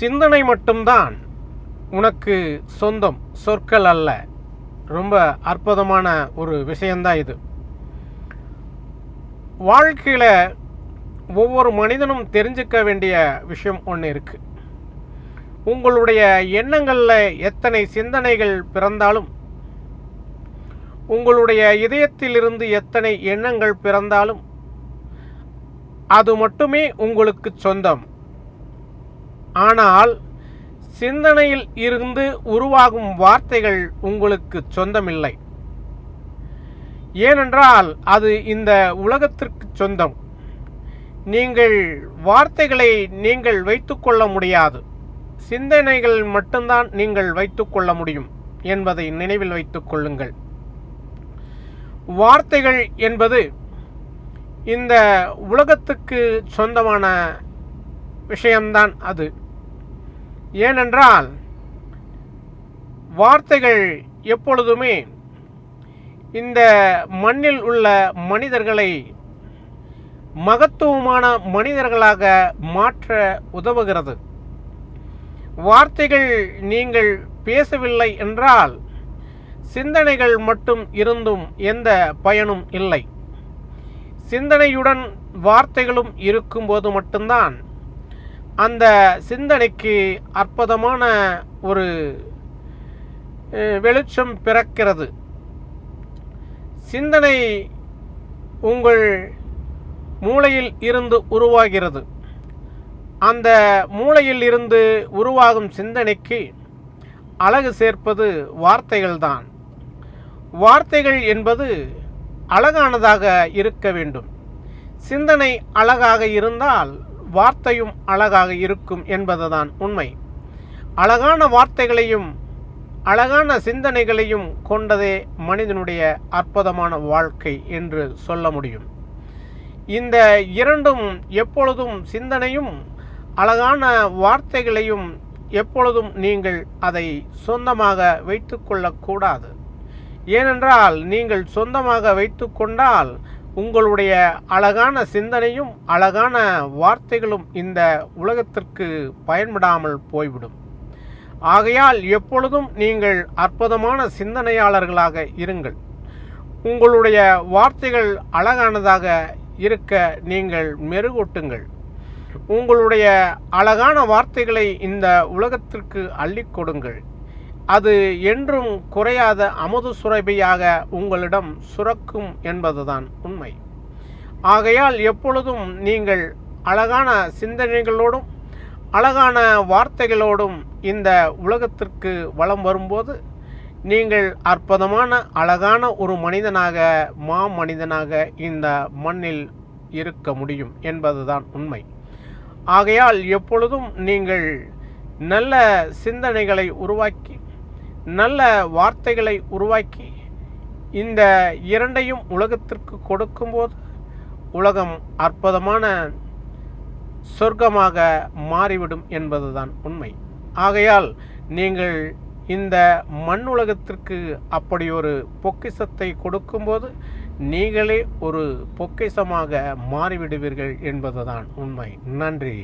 சிந்தனை மட்டும்தான் உனக்கு சொந்தம் சொற்கள் அல்ல. ரொம்ப அற்புதமான ஒரு விஷயந்தான் இது. வாழ்க்கையில் ஒவ்வொரு மனிதனும் தெரிஞ்சுக்க வேண்டிய விஷயம் ஒன்று இருக்குது உங்களுடைய எண்ணங்களில் எத்தனை சிந்தனைகள் பிறந்தாலும் உங்களுடைய இதயத்திலிருந்து எத்தனை எண்ணங்கள் பிறந்தாலும் அது மட்டுமே உங்களுக்கு சொந்தம். ஆனால் சிந்தனையில் இருந்து உருவாகும் வார்த்தைகள் உங்களுக்கு சொந்தமில்லை. ஏனென்றால் அது இந்த உலகத்திற்கு சொந்தம். நீங்கள் வார்த்தைகளை நீங்கள் வைத்துக்கொள்ள முடியாது. சிந்தனைகள் மட்டும்தான் நீங்கள் வைத்துக்கொள்ள முடியும் என்பதை நினைவில் வைத்துக் கொள்ளுங்கள். வார்த்தைகள் என்பது இந்த உலகத்துக்கு சொந்தமான விஷயம்தான் அது. ஏனென்றால் வார்த்தைகள் எப்பொழுதுமே இந்த மண்ணில் உள்ள மனிதர்களை மகத்துவமான மனிதர்களாக மாற்ற உதவுகிறது. வார்த்தைகள் நீங்கள் பேசவில்லை என்றால் சிந்தனைகள் மட்டும் இருந்தும் எந்த பயனும் இல்லை. சிந்தனையுடன் வார்த்தைகளும் இருக்கும்போது மட்டும்தான் அந்த சிந்தனைக்கு அற்புதமான ஒரு வெளிச்சம் பிறக்கிறது. சிந்தனை உங்கள் மூளையில் இருந்து உருவாகிறது. அந்த மூளையில் இருந்து உருவாகும் சிந்தனைக்கு அழகு சேர்ப்பது வார்த்தைகள்தான் வார்த்தைகள் என்பது அழகானதாக இருக்க வேண்டும். சிந்தனை அழகாக இருந்தால் வார்த்தையும் அழகாக இருக்கும் என்பதுதான் உண்மை. அழகான வார்த்தைகளையும் அழகான சிந்தனைகளையும் கொண்டதே மனிதனுடைய அற்புதமான வாழ்க்கை என்று சொல்ல முடியும். இந்த இரண்டும் எப்பொழுதும் சிந்தனையும் அழகான வார்த்தைகளையும் எப்பொழுதும் நீங்கள் அதை சொந்தமாக வைத்துக்கொள்ளக்கூடாது ஏனென்றால் நீங்கள் சொந்தமாக வைத்துக்கொண்டால் உங்களுடைய அழகான சிந்தனையும் அழகான வார்த்தைகளும் இந்த உலகத்திற்கு பயன்படாமல் போய்விடும். ஆகையால் எப்பொழுதும் நீங்கள் அற்புதமான சிந்தனையாளர்களாக இருங்கள். உங்களுடைய வார்த்தைகள் அழகானதாக இருக்க நீங்கள் மெருகூட்டுங்கள். உங்களுடைய அழகான வார்த்தைகளை இந்த உலகத்திற்கு அள்ளிக் கொடுங்கள். அது என்றும் குறையாத அமுது சுரபியாக உங்களிடம் சுரக்கும் என்பதுதான் உண்மை. ஆகையால் எப்பொழுதும் நீங்கள் அழகான சிந்தனைகளோடும் அழகான வார்த்தைகளோடும் இந்த உலகத்திற்கு வளம் வரும்போது நீங்கள் அற்புதமான அழகான ஒரு மனிதனாக மா மனிதனாக இந்த மண்ணில் இருக்க முடியும் என்பதுதான் உண்மை. ஆகையால் எப்பொழுதும் நீங்கள் நல்ல சிந்தனைகளை உருவாக்கி நல்ல வார்த்தைகளை உருவாக்கி இந்த இரண்டையும் உலகத்திற்கு கொடுக்கும்போது உலகம் அற்புதமான சொர்க்கமாக மாறிவிடும் என்பதுதான் உண்மை. ஆகையால் நீங்கள் இந்த மண் உலகத்திற்கு அப்படி ஒரு பொக்கிசத்தை கொடுக்கும்போது நீங்களே ஒரு பொக்கிசமாக மாறிவிடுவீர்கள் என்பதுதான் உண்மை. நன்றி.